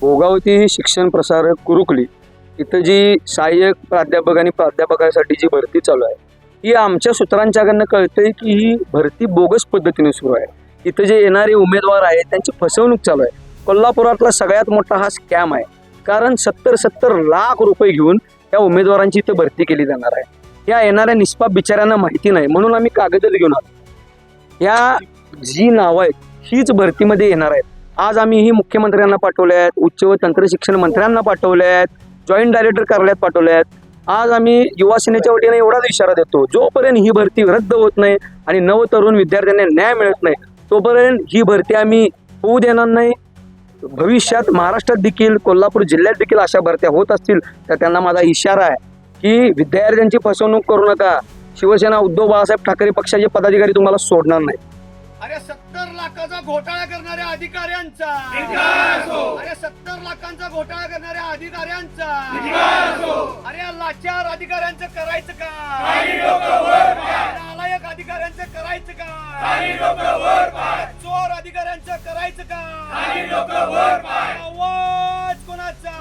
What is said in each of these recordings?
भोगावती ही शिक्षण प्रसारक कुरुकली. इथं जी सहाय्यक प्राध्यापक आणि प्राध्यापकासाठी जी भरती चालू आहे ही आमच्या सूत्रांच्याकडनं कळतंय की ही भरती बोगस पद्धतीने सुरू आहे. इथं जे येणारे उमेदवार आहेत त्यांची फसवणूक चालू आहे. कोल्हापुरातला सगळ्यात मोठा हा स्कॅम आहे. कारण सत्तर सत्तर लाख रुपये घेऊन त्या उमेदवारांची इथं भरती केली जाणार आहे. या येणाऱ्या निष्पाप बिचाऱ्यांना माहिती नाही म्हणून आम्ही कागदच घेऊन आलो. या जी नावं आहेत हीच भरतीमध्ये येणार आहेत. आज आम्ही ही मुख्यमंत्र्यांना पाठवले आहेत उच्च व तंत्र शिक्षण मंत्र्यांना पाठवले आहेत जॉईंट डायरेक्टर कार्यालयात पाठवले आहेत आज आम्ही युवा सेनेच्या वतीने एवढाच इशारा देतो जोपर्यंत ही भरती रद्द होत नाही आणि नवतरुण विद्यार्थ्यांना न्याय मिळत नाही तोपर्यंत ही भरती आम्ही होऊ देणार नाही. भविष्यात महाराष्ट्रात देखील कोल्हापूर जिल्ह्यात देखील अशा भरत्या होत असतील तर त्यांना माझा इशारा आहे की विद्यार्थ्यांची फसवणूक करू नका. शिवसेना उद्धव बाळासाहेब ठाकरे पक्षाचे पदाधिकारी तुम्हाला सोडणार नाही अरे लाखाचा घोटाळा करणाऱ्या अधिकाऱ्यांचा. अरे सत्तर लाखांचा घोटाळा करणाऱ्या अधिकाऱ्यांचा. अरे या लाचार अधिकाऱ्यांचं करायचं का? नालायक अधिकाऱ्यांचं करायचं का? चोर अधिकाऱ्यांचं करायचं का? आवाज कोणाचा?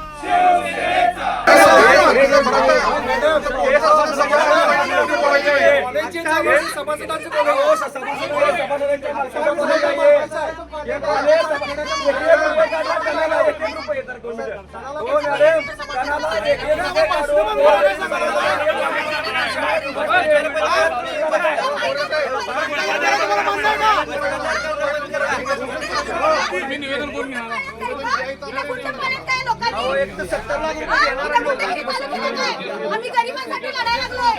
आम्ही गरिबांसाठी लढायला लागलोय.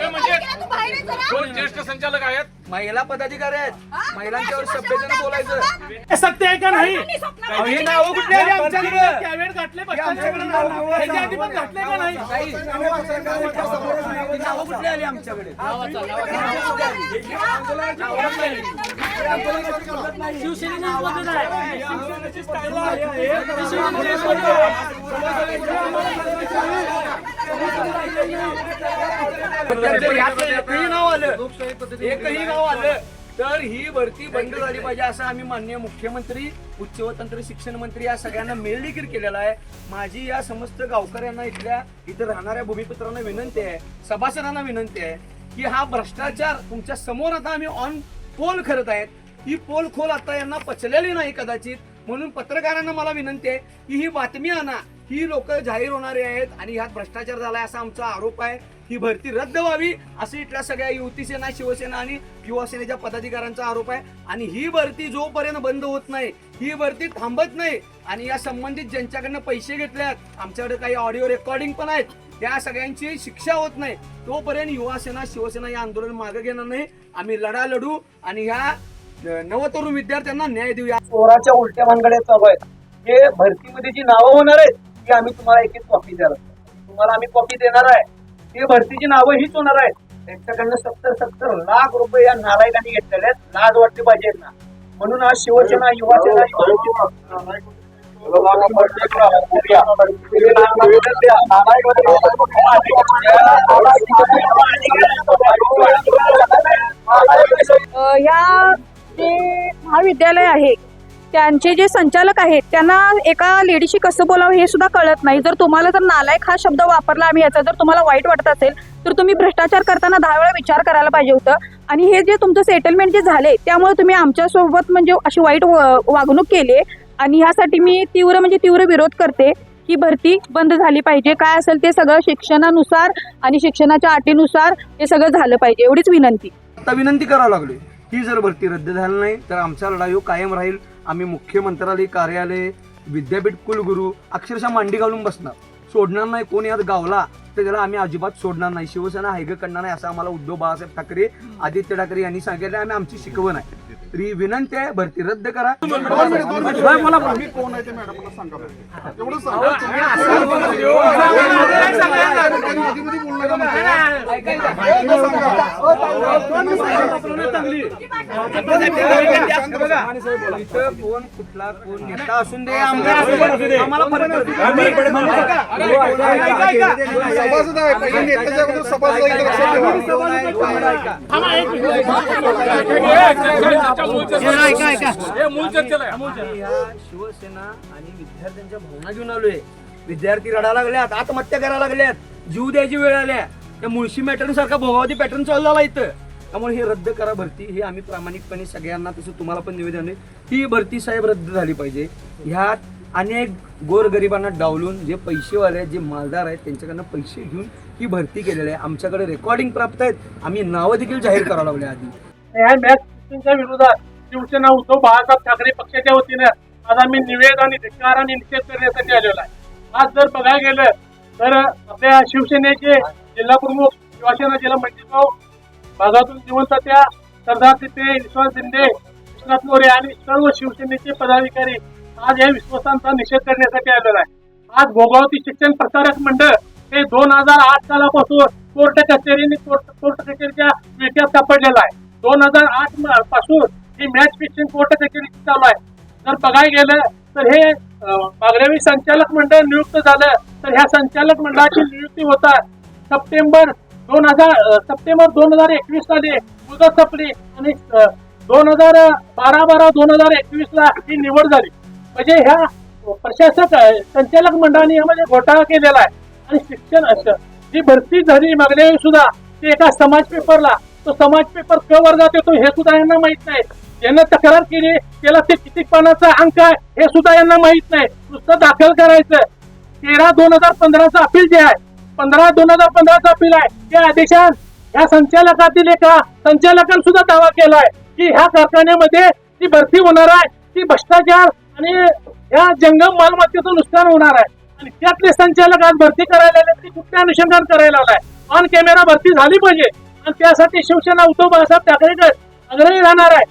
दोन ज्येष्ठ संचालक आहेत महिला पदाधिकारी आहेत हा? महिलांच्यावर स्वप्नात बोलायचं. सत्य आहे का नाही ही. नावं कुठली आमच्याकडे घातले का नावं कुठली आली आमच्याकडे यातलं एकही नाव आलं एकही नाव आलं तर ही भरती बंद झाली पाहिजे असं आम्ही माननीय मुख्यमंत्री उच्च व तंत्र शिक्षण मंत्री या सगळ्यांना मेल देखील केलेला आहे. माझी या समस्त गावकऱ्यांना इथल्या इथं राहणाऱ्या भूमिपुत्रांना विनंती आहे सभासदांना विनंती आहे की हा भ्रष्टाचार तुमच्यासमोर आता आम्ही ऑन पोल करत आहेत. ही पोल खोल आता यांना पचलेली नाही कदाचित. म्हणून पत्रकारांना मला विनंती आहे की ही बातमी आणा. ही लोक जाहीर होणारे आहेत आणि ह्यात भ्रष्टाचार झालाय असा आमचा आरोप आहे. ही भरती रद्द व्हावी असं इथल्या सगळ्या युती सेना शिवसेना आणि युवा सेनेच्या पदाधिकाऱ्यांचा आरोप आहे. आणि ही भरती जोपर्यंत बंद होत नाही ही भरती थांबत नाही आणि या संबंधित ज्यांच्याकडनं पैसे घेतल्यात आमच्याकडे काही ऑडिओ रेकॉर्डिंग पण आहेत त्या सगळ्यांची शिक्षा होत नाही. तोपर्यंत युवा सेना शिवसेना या आंदोलन मागे घेणार नाही. आम्ही लढा लढू आणि ह्या नवतरुण विद्यार्थ्यांना न्याय देऊया. चोराच्या उलट्या भानगड्या चालू आहेत. हे भरतीमध्ये जी नावं होणार आहेत की आम्ही तुम्हाला एक एक कॉपी द्यायला तुम्हाला आम्ही कॉपी देणार आहे. ती भरतीची नावं हीच होणार आहेत. त्यांच्याकडनं सत्तर सत्तर लाख रुपये या नालायकांनी घेतलेले आहेत. लाज वाटली पाहिजे ना म्हणून आज शिवसेना युवा सेना या जे महाविद्यालय आहे त्यांचे जे संचालक आहेत त्यांना एका लेडीशी कसं बोलावं हे सुद्धा कळत नाही. जर तुम्हाला जर नालायक हा शब्द वापरला आम्ही याचा जर तुम्हाला वाईट वाटत असेल तर तुम्ही भ्रष्टाचार करताना दहा वेळा विचार करायला पाहिजे होतं. आणि हे जे तुमचं सेटलमेंट जे झाले त्यामुळे तुम्ही आमच्यासोबत म्हणजे अशी वाईट व- वागणूक केली आहे. आणि ह्यासाठी मी तीव्र म्हणजे तीव्र विरोध करते ही भरती बंद झाली पाहिजे. काय असेल ते सगळं शिक्षणानुसार आणि शिक्षणाच्या अटीनुसार हे सगळं झालं पाहिजे. एवढीच विनंती. आता विनंती करावं लागली ही जर भरती रद्द झाली नाही तर आमचा लढा ह्यो कायम राहील. आम्ही मुख्यमंत्रालय कार्यालय विद्यापीठ कुलगुरू अक्षरशः मांडी घालून बसणार. सोडणार नाही कोण यात गावला तर त्याला आम्ही अजिबात सोडणार नाही. शिवसेना हायग करणार नाही असं आम्हाला उद्धव बाळासाहेब ठाकरे आदित्य ठाकरे यांनी सांगितलं आणि आमची शिकवण आहे. तर ही विनंती आहे भरती रद्द करा. इथं कोण कुठला कोण नेता असून दे आमदार असून दे. आम्हाला फरक पडत नाही. सभासद आहे पहिले नेत्याच्या अगोदर सभासद आहे, इथं लक्षात ठेवा. ऐका. चर्चेच्या मूळ चर्चेला हे मूळ चर्चेला आहे. आम्ही ह्या शिवसेना आणि विद्यार्थ्यांच्या भावना घेऊन आलोय. विद्यार्थी रडा लागल्यात आत्महत्या करायला लागल्यात. जीव द्यायची वेळ आल्या. त्या मुळशी पॅटर्न सारखा भोगावती पॅटर्न चालू झाला इथं. त्यामुळे हे रद्द करा भरती. हे आम्ही प्रामाणिकपणे सगळ्यांना तसं तुम्हाला पण निवेदन आहे. ही भरती साहेब रद्द झाली पाहिजे. ह्यात अनेक गोरगरिबांना डावलून जे पैसेवाले आहेत जे मालदार आहेत त्यांच्याकडनं पैसे घेऊन ही भरती केलेली आहे. आमच्याकडे रेकॉर्डिंग प्राप्त आहेत. आम्ही नावं देखील जाहीर करावं लागले आधी. या मॅच फिक्सिंगच्या विरोधात शिवसेना उद्धव बाळासाहेब ठाकरे पक्षाच्या वतीने आज आम्ही निवेदन आणि धिक्कार आणि निषेध करण्यासाठी आलेलो आहे. आज जर बघायला गेलं तर आपल्या शिवसेनेचे जिल्हा प्रमुख शिवसेना जिल्हा मंजितभाऊ भागातून जिवंत त्या सरदार तिथे विश्वास शिंदे विश्वनाथ मोरे आणि सर्व शिवसेनेचे पदाधिकारी आज या विश्वासांचा निषेध करण्यासाठी आलेला आहे आज भोगावती शिक्षण प्रसारक मंडळ हे दोन हजार आठ सालापासून कोर्ट कचेरीने कोर्ट कोर्ट कचेरीच्या विळख्यात सापडलेला आहे. दोन हजार आठपासून ही मॅच फिक्सिंग कोर्ट कचेरीची चालू आहे. जर बघायला गेलं तर हे अं, संचालक मंडळ नियुक्त झालं तर ह्या संचालक मंडळाची नियुक्ती होतात सप्टेंबर दोन हजार सप्टेंबर दोन हजार एकवीस साली मुदत संपली आणि दोन हजार बारा बारा दोन हजार एकवीस ला ही निवड झाली. म्हणजे ह्या प्रशासक संचालक मंडळाने यामध्ये म्हणजे घोटाळा केलेला आहे. आणि शिक्षण असं जी भरती झाली मागल्या वेळी सुद्धा ते एका समाज पेपरला तो समाज पेपर क वर्गात येतो हे सुद्धा यांना माहीत नाही. यांना तक्रार केली त्याला ते किती पानाचा अंक आहे हे सुद्धा यांना माहीत नाही. नुसतं दाखल करायचं. तेरा दोन हजार पंधराचा अपील जे आहे पंधरा दोन हजार पंधराचा अपील आहे. त्या आदेशात ह्या संचालकातील एका संचालकांनी सुद्धा दावा केला आहे की ह्या कारखान्यामध्ये जी भरती होणार आहे ती भ्रष्टाचार आणि या जंगम मालमत्तेचं नुकसान होणार आहे. आणि त्यातले संचालक आज भरती करायला आले ती कुठल्या अनुषंगाने करायला आलाय? ऑन कॅमेरा भरती झाली पाहिजे. आणि त्यासाठी शिवसेना उद्धव बाळासाहेब ठाकरेकडे आग्रही राहणार आहे.